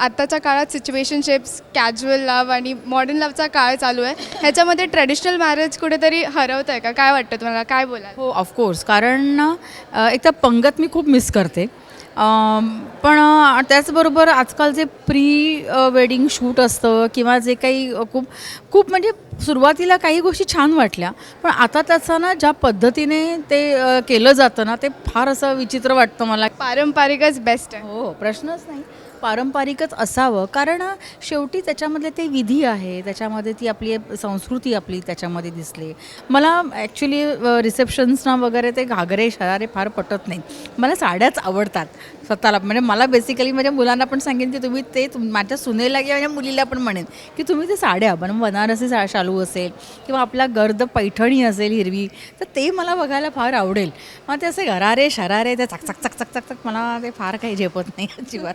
आत्ताच्या काळात situationships casual love आणि मॉडर्न लवचा काळ चालू आहे ह्याच्यामध्ये ट्रेडिशनल मॅरेज कुठेतरी हरवत आहे का? काय वाटतं तुम्हाला? काय बोलाल? हो ऑफकोर्स कारण एक तर पंगत मी खूप मिस करते. पण त्याचबरोबर आजकाल जे प्री वेडिंग शूट असतं किंवा जे काही खूप खूप म्हणजे सुरुवातीला काही गोष्टी छान वाटल्या पण आता त्याचं ना ज्या पद्धतीने ते केलं जातं ना ते फार असं विचित्र वाटतं मला. पारंपरिकच बेस्ट आहे. हो प्रश्नच नाही. पारंपरिकच असावं. कारण शेवटी त्याच्यामधले ते विधी आहे. त्याच्यामध्ये ती आपली संस्कृती आपली त्याच्यामध्ये दिसली. मला ॲक्च्युली रिसेप्शन्सना वगैरे ते घागरे शरारे फार पटत नाही मला साड्याच आवडतात स्वतःला. म्हणजे मला बेसिकली माझ्या मुलांना पण सांगेन की तुम्ही ते तुम माझ्या सुनेला किंवा माझ्या मुलीला पण म्हणेन की तुम्ही ते साड्या पण बनारसी सा शालू असेल किंवा आपला गर्द पैठणी असेल हिरवी तर ते मला बघायला फार आवडेल. मग ते असे घरारे शरारे ते चक चक चक चक चक चक मला ते फार काही झेपत नाही अजिबात.